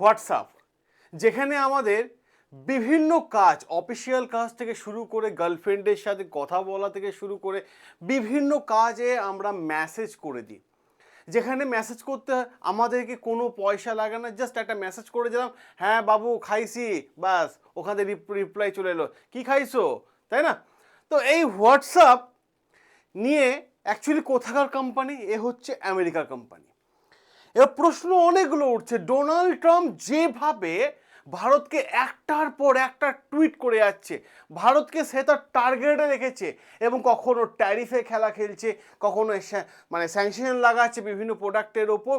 WhatsApp, যেখানে আমাদের বিভিন্ন কাজ, অফিসিয়াল কাজ থেকে শুরু করে গার্লফ্রেন্ডের সাথে কথা বলা থেকে শুরু করে বিভিন্ন কাজে আমরা মেসেজ করে দিই। যেখানে মেসেজ করতে আমাদেরকে কোনো পয়সা লাগে না জাস্ট একটা মেসেজ করে দিলাম হ্যাঁ বাবু, খাইছি। বাস ওখানে রিপ্লাই চলে এলো। কি খাইছো? তাই না? তো এই হোয়াটসঅ্যাপ নিয়ে অ্যাকচুয়ালি কোথাকার কোম্পানি এ হচ্ছে আমেরিকার কোম্পানি এবার প্রশ্ন অনেকগুলো উঠছে। ডোনাল্ড ট্রাম্প যেভাবে ভারতকে একটার পর একটা টুইট করে যাচ্ছে, ভারতকে সে তার টার্গেটে রেখেছে এবং কখনো ট্যারিফে খেলা খেলছে, কখনো মানে স্যাংশন লাগাচ্ছে বিভিন্ন প্রোডাক্টের ওপর,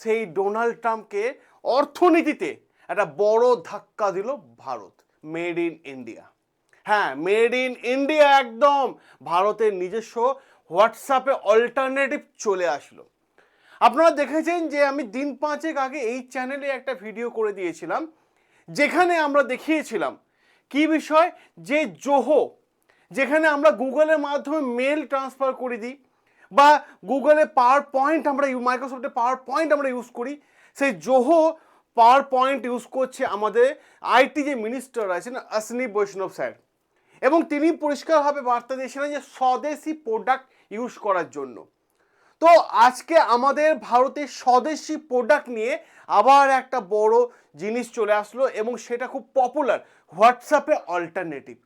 সেই ডোনাল্ড ট্রাম্পকে অর্থনীতিতে একটা বড় ধাক্কা দিল ভারত। Made in India. হ্যাঁ মেড ইন ইন্ডিয়া একদম ভারতের নিজস্ব হোয়াটসঅ্যাপে অল্টারনেটিভ চলে আসলো। আপনারা দেখেছেন যে আমি দিন পাঁচেক আগে এই চ্যানেলে একটা ভিডিও করে দিয়েছিলাম, যেখানে আমরা দেখিয়েছিলাম কি বিষয়? যে জোহো, যেখানে আমরা গুগলের মাধ্যমে মেল ট্রান্সফার করে দিই বা গুগলে পাওয়ার পয়েন্ট আমরা মাইক্রোসফটে পাওয়ার পয়েন্ট আমরা ইউজ করি, সেই জোহো পাওয়ার পয়েন্ট ইউজ করছে আমাদের আইটি যে মিনিস্টার আছেন অশ্বিনী বৈষ্ণব স্যার। এবং তিনি পরিষ্কারভাবে বার্তা দিয়েছিলেন যে স্বদেশি প্রোডাক্ট ইউজ করার জন্য। তো আজকে আমাদের ভারতের স্বদেশি প্রোডাক্ট নিয়ে আবার একটা বড় জিনিস চলে আসলো এবং সেটা খুব পপুলার হোয়াটসঅ্যাপে অল্টারনেটিভ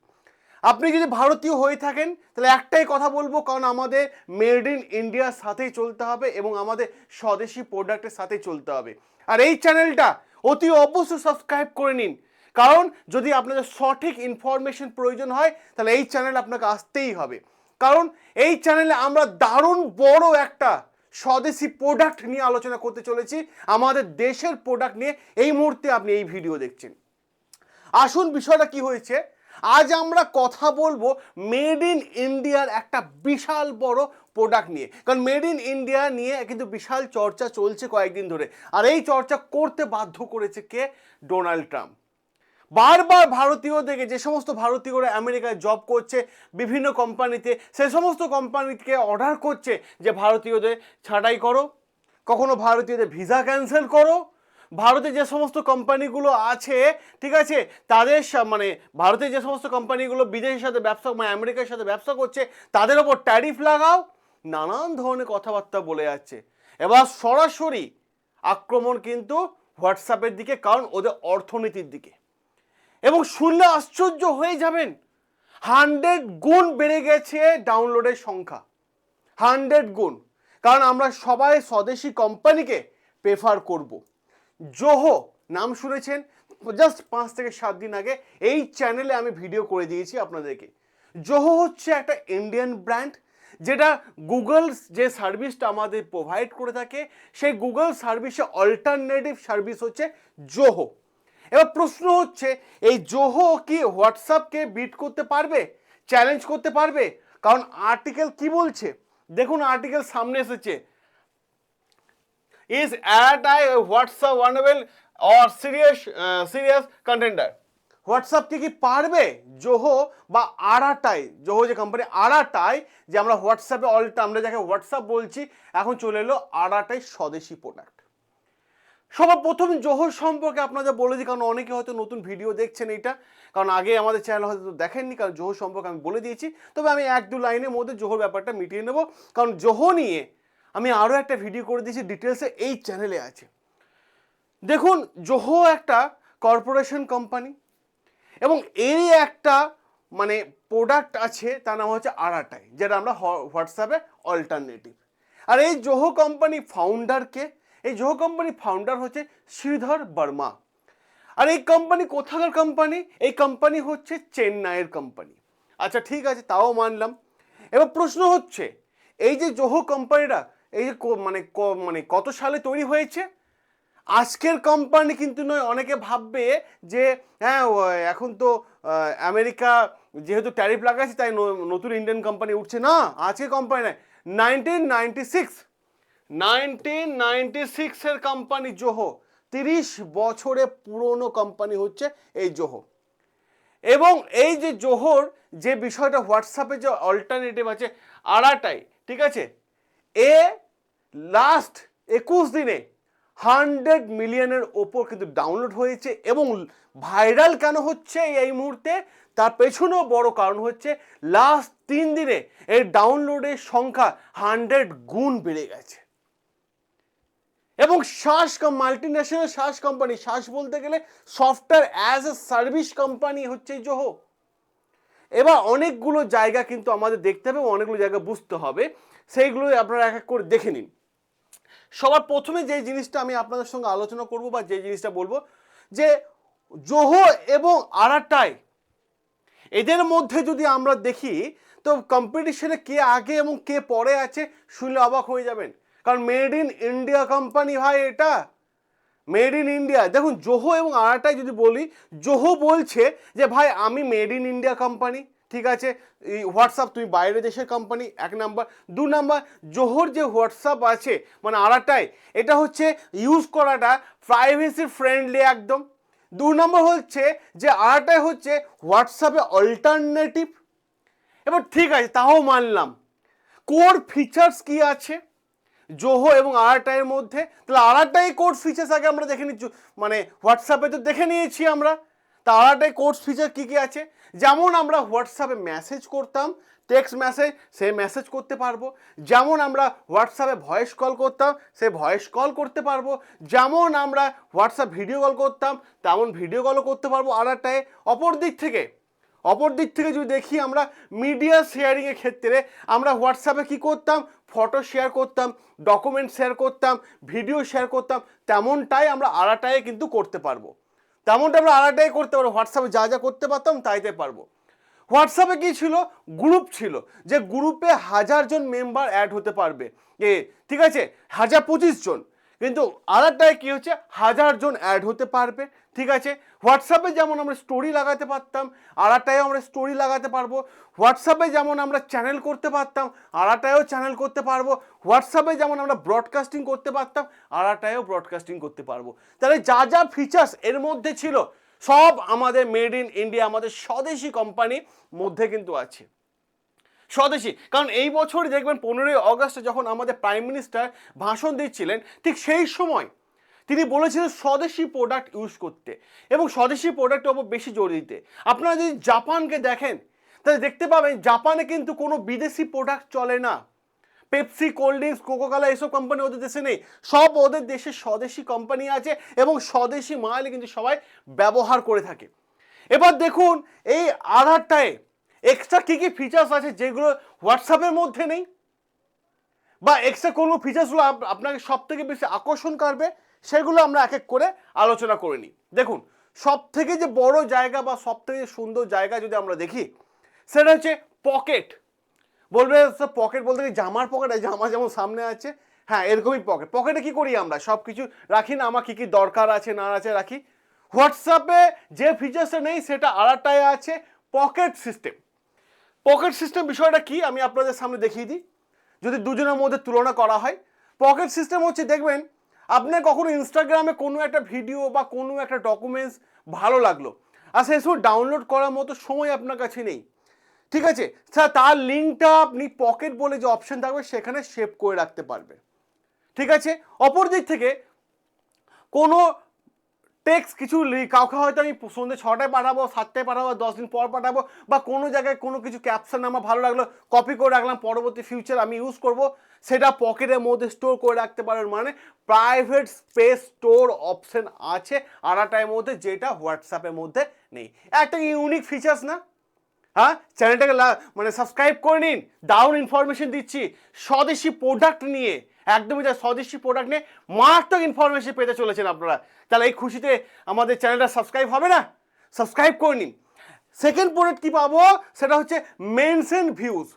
আপনি যদি ভারতীয় হয়ে থাকেন, তাহলে একটাই কথা বলব, কারণ আমাদের মেড ইন ইন্ডিয়ার সাথেই চলতে হবে এবং আমাদের স্বদেশি প্রোডাক্টের সাথেই চলতে হবে। আর এই চ্যানেলটা অতি অবশ্যই সাবস্ক্রাইব করে নিন, কারণ যদি আপনাদের সঠিক ইনফরমেশন প্রয়োজন হয়, তাহলে এই চ্যানেল আপনাকে আসতেই হবে। কারণ এই চ্যানেলে আমরা দারুণ বড় একটা স্বদেশি প্রোডাক্ট নিয়ে আলোচনা করতে চলেছি। আমাদের দেশের প্রোডাক্ট নিয়ে এই মুহূর্তে আপনি এই ভিডিও দেখছেন। আসুন বিষয়টা কি হয়েছে? আজ আমরা কথা বলব মেড ইন ইন্ডিয়ার একটা বিশাল বড় প্রোডাক্ট নিয়ে। কারণ মেড ইন ইন্ডিয়া নিয়ে কিন্তু বিশাল চর্চা চলছে কয়েকদিন ধরে। আর এই চর্চা করতে বাধ্য করেছে কে? ডোনাল্ড ট্রাম্প বারবার ভারতীয়দেরকে যে সমস্ত ভারতীয়রা আমেরিকায় জব করছে, বিভিন্ন কোম্পানিতে সে সমস্ত কোম্পানিকে অর্ডার করছে যে ভারতীয়দের ছাঁটাই করো, কখনো ভারতীয়দের ভিসা ক্যান্সেল করো। ভারতে যে সমস্ত কোম্পানিগুলো আছে, ঠিক আছে, তাদের মানে ভারতে যে সমস্ত কোম্পানিগুলো বিদেশের সাথে ব্যবসা মানে আমেরিকার সাথে ব্যবসা করছে, তাদের ওপর ট্যারিফ লাগাও। নানান ধরনের কথাবার্তা বলে যাচ্ছে। এবার সরাসরি আক্রমণ কিন্তু হোয়াটসঅ্যাপের দিকে, কারণ ওদের অর্থনীতির দিকে। এবং শুনলে আশ্চর্য হয়ে যাবেন। হান্ড্রেড গুণ বেড়ে গেছে ডাউনলোডের সংখ্যা। হান্ড্রেড গুণ। কারণ আমরা সবাই স্বদেশি কোম্পানিকে প্রেফার করব। জোহো নাম শুনেছেন? জাস্ট পাঁচ থেকে সাত দিন আগে এই চ্যানেলে আমি ভিডিও করে দিয়েছি আপনাদেরকে। জোহো হচ্ছে একটা ইন্ডিয়ান ব্র্যান্ড যেটা গুগল যে সার্ভিসটা আমাদের প্রোভাইড করে থাকে, সেই গুগল সার্ভিসে অল্টারনেটিভ সার্ভিস হচ্ছে জোহো। এবার প্রশ্ন হচ্ছে, এই জোহো কি হোয়াটসঅ্যাপকে বিট করতে পারবে? চ্যালেঞ্জ করতে পারবে? কারণ আর্টিকেল কি বলছে? দেখুন আর্টিকেল সামনে এসেছে। Is anti WhatsApp vulnerable or serious serious serious contender? হোয়াটসঅ্যাপকে কি পারবে? জোহো বা আড়াটাই জোহো যে কোম্পানি আড়াটাই যে আমরা হোয়াটসঅ্যাপে অলটা আমরা যাকে হোয়াটসঅ্যাপ বলছি, এখন চলে এলো আড়াটাই স্বদেশি প্রোডাক্ট সবার প্রথম জোহর সম্পর্কে আপনাদের বলে দিই, কারণ অনেকে হয়তো নতুন ভিডিও দেখছেন এটা কারণ আগে আমাদের চ্যানেল হয়তো দেখেননি, কারণ জোহর সম্পর্কে আমি বলে দিয়েছি। তবে আমি এক দু লাইনের মধ্যে জোহর ব্যাপারটা মিটিয়ে নেব। কারণ জোহো নিয়ে আমি আরও একটা ভিডিও করে দিয়েছি ডিটেলসে এই চ্যানেলে আছে। দেখুন জোহো একটা কর্পোরেশন কোম্পানি এবং এরই একটা মানে প্রোডাক্ট আছে, তার নাম হচ্ছে আড়াটাই যেটা আমরা হোয়াটসঅ্যাপে অল্টারনেটিভ আর এই জোহো কোম্পানি ফাউন্ডারকে এই জোহো কোম্পানি ফাউন্ডার হচ্ছে শ্রীধর বর্মা। আর এই কোম্পানি কোথাকার কোম্পানি এই কোম্পানি হচ্ছে চেন্নাইয়ের কোম্পানি আচ্ছা ঠিক আছে, তাও মানলাম। এবার প্রশ্ন হচ্ছে, এই যে জোহো কোম্পানিটা এই যে মানে মানে কত সালে তৈরি হয়েছে? আজকের কোম্পানি কিন্তু নয়, অনেকে ভাববে যে হ্যাঁ এখন তো আমেরিকা যেহেতু ট্যারিফ লাগাচ্ছে তাই নতুন ইন্ডিয়ান কোম্পানি উঠছে। না আজকে কোম্পানি নয় nineteen ninety six nineteen ninety সিক্সের কোম্পানি জোহো তিরিশ বছরে পুরনো কোম্পানি হচ্ছে এই জোহো এবং এই যে জোহর যে বিষয়টা হোয়াটসঅ্যাপে যে অল্টারনেটিভ আছে, আড়াটাই, ঠিক আছে? এ লাস্ট একুশ দিনে হান্ড্রেড মিলিয়নের ওপর কিন্তু ডাউনলোড হয়েছে এবং ভাইরাল কেন হচ্ছে এই মুহূর্তে? তার পেছনেও বড় কারণ হচ্ছে লাস্ট তিন দিনে এই ডাউনলোডের সংখ্যা হান্ড্রেড গুণ বেড়ে গেছে। এবং শ্বাস মাল্টি ন্যাশনাল শ্বাস কোম্পানি শ্বাস বলতে গেলে software as a service company হচ্ছে জোহো এবার অনেকগুলো জায়গা কিন্তু আমাদের দেখতে হবে অনেকগুলো জায়গা বুঝতে হবে। সেইগুলো আপনারা এক এক করে দেখে নিন। সবার প্রথমে যে জিনিসটা আমি আপনাদের সঙ্গে আলোচনা করব বা যে জিনিসটা বলব, যে জোহো এবং আরাটাই এদের মধ্যে যদি আমরা দেখি, তো কম্পিটিশনে কে আগে এবং কে পরে আছে, শুনলে অবাক হয়ে যাবেন। কারণ মেড ইন ইন্ডিয়া কোম্পানি ভাই এটা। মেড ইন ইন্ডিয়া দেখুন জোহো এবং আরাটাই যদি বলি জোহো বলছে যে, ভাই, আমি মেড ইন ইন্ডিয়া কোম্পানি ঠিক আছে? এই হোয়াটসঅ্যাপ তুমি বাইরে দেশের কোম্পানি এক নাম্বার দু নাম্বার জোহর যে হোয়াটসঅ্যাপ আছে মানে আরাটাই এটা হচ্ছে ইউজ করাটা প্রাইভেসি ফ্রেন্ডলি একদম। দু নম্বর হচ্ছে যে আরাটাই হচ্ছে হোয়াটসঅ্যাপে অল্টারনেটিভ এবার ঠিক আছে, তাও মানলাম। কোর ফিচার্স কি আছে? জোহো এবং আরাটাইয়ের মধ্যে। তাহলে আরাটাই কোর্স ফিচার্স আগে আমরা দেখে নিচ্ছি। মানে হোয়াটসঅ্যাপে তো দেখে নিয়েছি আমরা। তা আরাটাই কোর্স ফিচার কী কী আছে? যেমন আমরা হোয়াটসঅ্যাপে মেসেজ করতাম টেক্সট মেসেজ সে মেসেজ করতে পারব। যেমন আমরা হোয়াটসঅ্যাপে ভয়েস কল করতাম সে ভয়েস কল করতে পারব। যেমন আমরা হোয়াটসঅ্যাপ ভিডিও কল করতাম, তেমন ভিডিও কলও করতে পারব আরাটায় অপর দিক থেকে অপর দিক থেকে যদি দেখি আমরা মিডিয়া শেয়ারিংয়ের ক্ষেত্রে আমরা হোয়াটসঅ্যাপে কি করতাম? ফটো শেয়ার করতাম ডকুমেন্ট শেয়ার করতাম ভিডিও শেয়ার করতাম, তেমনটাই আমরা আড়াটায় কিন্তু করতে পারব। তেমনটা আমরা আড়াটাই করতে পারব। হোয়াটসঅ্যাপে যা যা করতে পারতাম, তাইতে পারব। হোয়াটসঅ্যাপে কি ছিল? গ্রুপ ছিল, যে গ্রুপে হাজার জন মেম্বার অ্যাড হতে পারবে। এ, ঠিক আছে? হাজার পঁচিশ জন। কিন্তু আরেকটায় কী হচ্ছে? হাজার জন অ্যাড হতে পারবে, ঠিক আছে? হোয়াটসঅ্যাপে যেমন আমরা স্টোরি লাগাতে পারতাম আরাটায়ও আমরা স্টোরি লাগাতে পারব। হোয়াটসঅ্যাপে যেমন আমরা চ্যানেল করতে পারতাম আরাটায়ও চ্যানেল করতে পারব। হোয়াটসঅ্যাপে যেমন আমরা ব্রডকাস্টিং করতে পারতাম আরাটায়ও ব্রডকাস্টিং করতে পারব। তাহলে যা যা ফিচার্স এর মধ্যে ছিল, সব আমাদের মেড ইন ইন্ডিয়া আমাদের স্বদেশি কোম্পানির মধ্যে কিন্তু আছে। স্বদেশি। কারণ এই বছর দেখবেন পনেরোই অগস্টে যখন আমাদের প্রাইম মিনিস্টার ভাষণ দিচ্ছিলেন, ঠিক সেই সময় তিনি বলেছিলেন স্বদেশি প্রোডাক্ট ইউজ করতে এবং স্বদেশি প্রোডাক্টের ওপর বেশি জোর দিতে। আপনারা যদি জাপানকে দেখেন, তাহলে দেখতে পাবেন জাপানে কিন্তু কোনো বিদেশি প্রোডাক্ট চলে না। পেপসি কোল্ড ড্রিঙ্কস কোকোকালা এসব কোম্পানি ওদের দেশে নেই। সব ওদের দেশে স্বদেশি কোম্পানি আছে এবং স্বদেশি মাল কিন্তু সবাই ব্যবহার করে থাকে। এবার দেখুন, এই আধারটায় এক্সট্রা কী কী ফিচার্স আছে যেগুলো হোয়াটসঅ্যাপের মধ্যে নেই? বা এক্সট্রা কোনো ফিচার্সগুলো আপ- আপনাকে সব থেকে বেশি আকর্ষণ করবে, সেগুলো আমরা এক এক করে আলোচনা করে নিই। দেখুন সব থেকে যে বড় জায়গা বা সব থেকে সুন্দর জায়গা যদি আমরা দেখি, সেটা হচ্ছে পকেট বলবে পকেট বলতে কি জামার পকেট জামা যেমন সামনে আছে হ্যাঁ এরকমই পকেট পকেটে কি করি আমরা? সব কিছু রাখি না, আমার কী কী দরকার আছে, না আছে, রাখি। হোয়াটসঅ্যাপে যে ফিচার্সটা নেই, সেটা আরেকটায় আছে পকেট সিস্টেম পকেট সিস্টেম বিষয়টা কি আমি আপনাদের সামনে দেখিয়ে দিই। যদি দুজনের মধ্যে তুলনা করা হয়, পকেট সিস্টেম হচ্ছে দেখবেন আপনার কখনো ইনস্টাগ্রামে কোনো একটা ভিডিও বা কোনো একটা ডকুমেন্টস ভালো লাগল, আর সেই সময় ডাউনলোড করার মতো সময় আপনার কাছে নেই। ঠিক আছে? স্যার, তার লিঙ্কটা আপনি পকেট বলে যে অপশন থাকবে, সেখানে সেভ করে রাখতে পারবেন। ঠিক আছে? অপর দিক থেকে কোনো টেক্সট কিছু কাউকে হয়তো আমি সন্ধ্যে ছটায় পাঠাবো, সাতটায় পাঠাবো, দশ দিন পর পাঠাবো, বা কোনো জায়গায় কোনো কিছু ক্যাপশন আমার ভালো লাগল কপি করে রাখলাম, পরবর্তী ফিউচার আমি ইউজ করব, সেটা পকেটের মধ্যে স্টোর করে রাখতে পারেন মানে প্রাইভেট স্পেস স্টোর অপশন আছে আড়াটার মধ্যে যেটা হোয়াটসঅ্যাপের মধ্যে নেই। একটা ইউনিক ফিচার্স না? হ্যাঁ? চ্যানেলটাকে মানে সাবস্ক্রাইব করে নিন দারুণ ইনফরমেশন দিচ্ছি, স্বদেশি প্রোডাক্ট নিয়ে। একদমই যা স্বদেশি প্রোডাক্ট নিয়ে মারাত্মক ইনফরমেশন পেতে চলেছেন আপনারা। তাহলে এই খুশিতে আমাদের চ্যানেলটা সাবস্ক্রাইব হবে না? সাবস্ক্রাইব করে নিন। সেকেন্ড প্রোডাক্ট কী পাবো? সেটা হচ্ছে মেনশন ভিউজ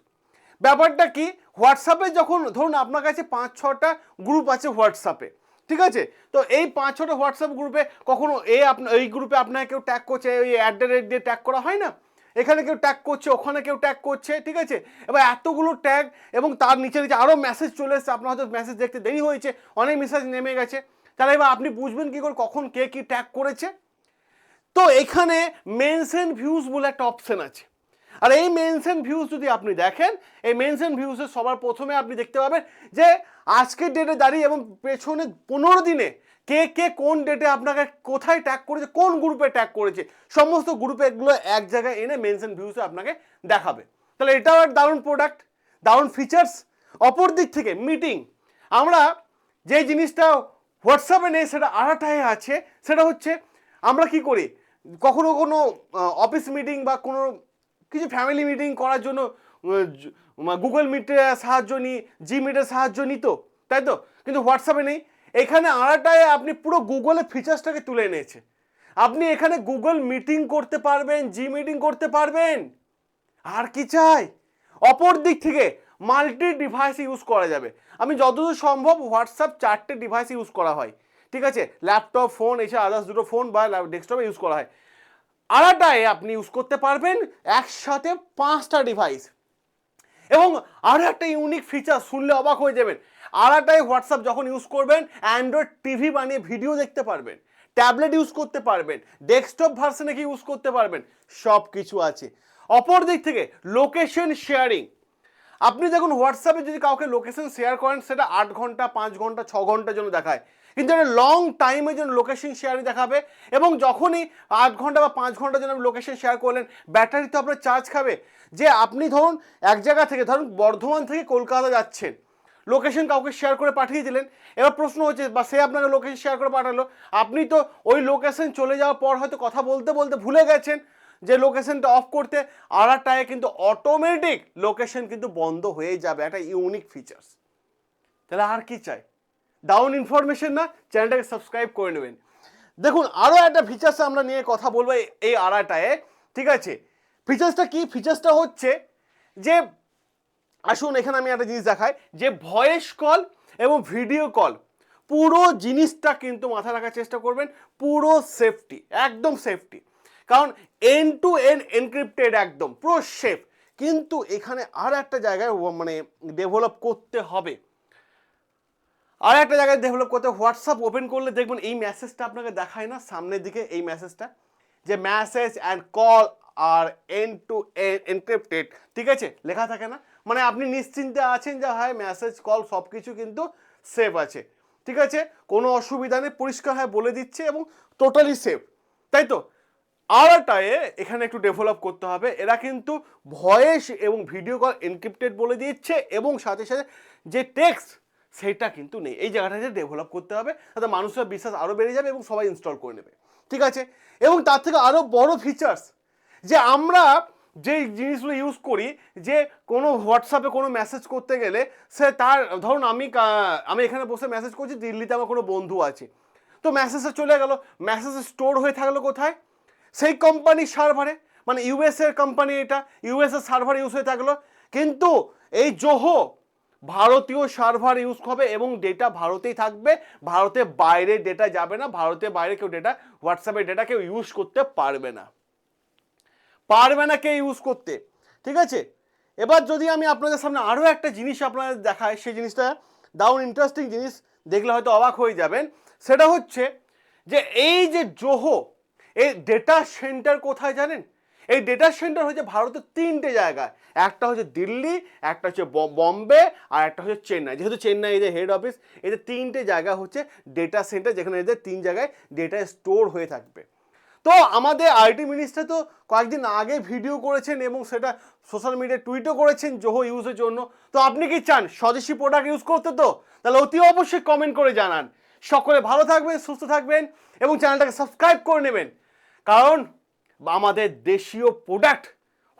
ব্যাপারটা কি? হোয়াটসঅ্যাপে যখন, ধরুন আপনার কাছে পাঁচ, ছটা গ্রুপ আছে হোয়াটসঅ্যাপে ঠিক আছে? তো এই পাঁচ, ছটা হোয়াটসঅ্যাপ গ্রুপে কখনো এ আপনার এই গ্রুপে আপনাকে কেউ ট্যাগ করছে ওই অ্যাট দ্য রেট দিয়ে ট্যাগ করা হয় না? এখানে কেউ ট্যাগ করছে, ওখানে কেউ ট্যাগ করছে, ঠিক আছে? এবার এতগুলো ট্যাগ এবং তার নিচে নিচে আরও মেসেজ চলে এসেছে, আপনার হয়তো মেসেজ দেখতে দেরি হয়েছে, অনেক মেসেজ নেমে গেছে। তাহলে এবার আপনি বুঝবেন কী করে, কখন কে কী ট্যাগ করেছে। তো এখানে মেনশন ভিউজ বলে একটা অপশন আছে। আর এই মেনশন ভিউজ যদি আপনি দেখেন, এই মেনশন ভিউজের সবার প্রথমে আপনি দেখতে পাবেন যে আজকের ডেটে দাঁড়িয়ে এবং পেছনে পনেরো দিনে কে কে কোন ডেটে আপনাকে কোথায় ট্যাগ করেছে, কোন গ্রুপে ট্যাগ করেছে, সমস্ত গ্রুপে এগুলো এক জায়গায় এনে মেনশন ভিউসে আপনাকে দেখাবে। তাহলে এটাও এক দারুণ প্রোডাক্ট দারুণ ফিচার্স অপর দিক থেকে মিটিং আমরা যে জিনিসটা হোয়াটসঅ্যাপে নেই, সেটা আড়াটায় আছে, সেটা হচ্ছে আমরা কি করি? কখনো কোনো অফিস মিটিং বা কোনো কিছু ফ্যামিলি মিটিং করার জন্য গুগল মিটের সাহায্য নিই জি মিটের সাহায্য নিই তো, তাই তো? কিন্তু হোয়াটসঅ্যাপে নেই। এখানে আড়াটায় আপনি পুরো গুগলের ফিচার্সটাকে তুলে এনেছে আপনি এখানে গুগল মিটিং করতে পারবেন জি মিটিং করতে পারবেন। আর কি চাই? অপর দিক থেকে মাল্টি ডিভাইস ইউজ করা যাবে। আমি যতদূর সম্ভব হোয়াটসঅ্যাপ চারটে ডিভাইস ইউজ করা হয়। ঠিক আছে? ল্যাপটপ ফোন এছাড়া আদার্স দুটো ফোন বা ডেস্কটপে ইউজ করা হয়। আড়াটায় আপনি ইউজ করতে পারবেন একসাথে পাঁচটা ডিভাইস এবং আরও একটা ইউনিক ফিচার শুনলে অবাক হয়ে যাবেন। আড়াটায় হোয়াটসঅ্যাপ যখন ইউজ করবেন অ্যান্ড্রয়েড টিভি বানিয়ে ভিডিও দেখতে পারবেন ট্যাবলেট ইউজ করতে পারবেন ডেস্কটপ ভার্সনে কি ইউজ করতে পারবেন সব কিছু আছে। অপর দিক থেকে লোকেশন শেয়ারিং আপনি দেখুন হোয়াটসঅ্যাপে যদি কাউকে লোকেশন শেয়ার করেন, সেটা আট ঘণ্টা, পাঁচ ঘণ্টা, ছ ঘণ্টার জন্য দেখায়। কিন্তু এটা লং টাইমের জন্য লোকেশন শেয়ারিং দেখাবে এবং যখনই আট ঘণ্টা বা পাঁচ ঘণ্টার জন্য আপনি লোকেশন শেয়ার করলেন ব্যাটারি তো আপনার চার্জ খাবে। যে আপনি ধরুন এক জায়গা থেকে, ধরুন বর্ধমান থেকে কলকাতা যাচ্ছেন লোকেশন কাউকে শেয়ার করে পাঠিয়ে দিলেন। এবার প্রশ্ন হচ্ছে, বা সে আপনাকে লোকেশন শেয়ার করে পাঠালো। আপনি তো ওই লোকেশন চলে যাওয়ার পর হয়তো কথা বলতে বলতে ভুলে গেছেন যে লোকেশনটা অফ করতে। আড়াটায় কিন্তু অটোমেটিক লোকেশন কিন্তু বন্ধ হয়ে যাবে। একটা ইউনিক ফিচার্স তাহলে আর কি চাই? ডাউন ইনফরমেশন না চ্যানেলটাকে সাবস্ক্রাইব করে নেবেন। দেখুন আরও একটা ফিচার্স আমরা নিয়ে কথা বলব এই- আড়াটায় ঠিক আছে? ফিচার্সটা কি? ফিচার্সটা হচ্ছে যে আসুন, এখানে আমি একটা জিনিস দেখাই, যে ভয়েস কল এবং ভিডিও কল পুরো জিনিসটা কিন্তু মাথায় রাখার চেষ্টা করবেন, পুরো সেফটি একদম সেফটি কারণ এন টু এন এনক্রিপ্টেড একদম, পুরো সেফ কিন্তু এখানে আর একটা জায়গায় মানে ডেভেলপ করতে হবে। আর একটা জায়গায় ডেভেলপ করতে হোয়াটসঅ্যাপ ওপেন করলে দেখবেন এই মেসেজটা আপনাকে দেখায় না, সামনের দিকে এই মেসেজটা যে মেসেজ অ্যান্ড কল আর এন টু এন এনক্রিপ্টেড ঠিক আছে? লেখা থাকে না? মানে আপনি নিশ্চিন্তে আছেন যে হ্যাঁ মেসেজ কল সব কিছু কিন্তু সেফ আছে। ঠিক আছে? কোনো অসুবিধা নেই, পরিষ্কার হয় বলে দিচ্ছে এবং টোটালি সেফ তাই তো? আরটায়ে এখানে একটু ডেভেলপ করতে হবে। এরা কিন্তু ভয়েস এবং ভিডিও কল এনক্রিপ্টেড বলে দিচ্ছে এবং সাথে সাথে যে টেক্সট সেটা কিন্তু নেই। এই জায়গাটাতে ডেভেলপ করতে হবে। তাতে মানুষের বিশ্বাস আরও বেড়ে যাবে এবং সবাই ইনস্টল করে নেবে। ঠিক আছে? এবং তার থেকে আরও বড় ফিচার্স যে, আমরা যে জিনিসগুলো ইউজ করি, যে কোনো হোয়াটসঅ্যাপে কোনো মেসেজ করতে গেলে সে তার, ধরুন আমি আমি এখানে বসে মেসেজ করছি, দিল্লিতে আমার কোনো বন্ধু আছে। তো মেসেজটা চলে গেল মেসেজ স্টোর হয়ে থাকল কোথায়? সেই কোম্পানির সার্ভারে মানে ইউএস এর কোম্পানি এটা ইউএস এর সার্ভার ইউজ হয়ে থাকল। কিন্তু এই জোহো ভারতীয় সার্ভার ইউজ হবে এবং ডেটা ভারতেই থাকবে। ভারতে বাইরে ডেটা যাবে না ভারতের বাইরে কেউ ডেটা হোয়াটসঅ্যাপের ডেটা কেউ ইউজ করতে পারবে না। পারবে না কে ইউজ করতে। ঠিক আছে? এবার যদি আমি আপনাদের সামনে আরও একটা জিনিস আপনাদের দেখাই, সেই জিনিসটা দারুণ ইন্টারেস্টিং জিনিস দেখলে হয়তো অবাক হয়ে যাবেন। সেটা হচ্ছে যে এই যে জোহো, এই ডেটা সেন্টার কোথায় জানেন? এই ডেটা সেন্টার হচ্ছে ভারতের তিনটে জায়গায়। একটা হচ্ছে দিল্লি, একটা হচ্ছে বম্বে, আর একটা হচ্ছে চেন্নাই। যেহেতু চেন্নাই এদের হেড অফিস এদের তিনটে জায়গা হচ্ছে ডেটা সেন্টার যেখানে এদের তিন জায়গায় ডেটা স্টোর হয়ে থাকবে। তো আমাদের আইটি মিনিস্টার তো কয়েকদিন আগে ভিডিও করেছেন এবং সেটা সোশ্যাল মিডিয়ায় টুইটও করেছেন জোহো ইউজের জন্য। তো আপনি কি চান স্বদেশি প্রোডাক্ট ইউজ করতে তো? তাহলে অতি অবশ্যই কমেন্ট করে জানান। সকলে ভালো থাকবেন, সুস্থ থাকবেন এবং চ্যানেলটাকে সাবস্ক্রাইব করে নেবেন। কারণ আমাদের দেশীয় প্রোডাক্ট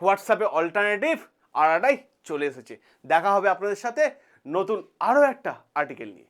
হোয়াটসঅ্যাপে অল্টারনেটিভ আড়াটাই চলে এসেছে। দেখা হবে আপনাদের সাথে নতুন আরও একটা আর্টিকেল নিয়ে।